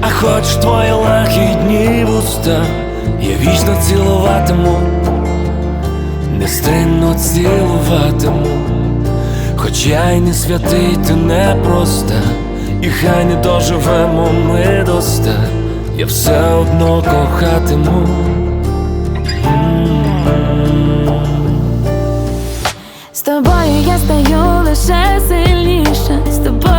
а хочеш твої лагідні вуста, я вічно цілуватиму, нестримно цілуватиму, хоч я й не святий, ти не проста, і хай не доживемо ми до ста, я все одно кохатиму. З тобою я стаю лише сильніше, з тобою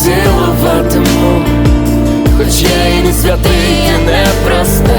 цілуватиму, хоч я і не святий, я не проста,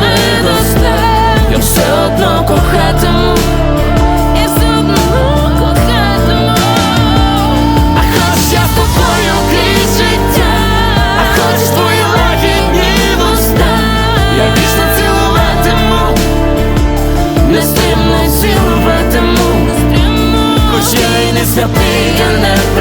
я все одно кохатиму, Я я я вічно цілуватиму, хоч я і не святий, та не.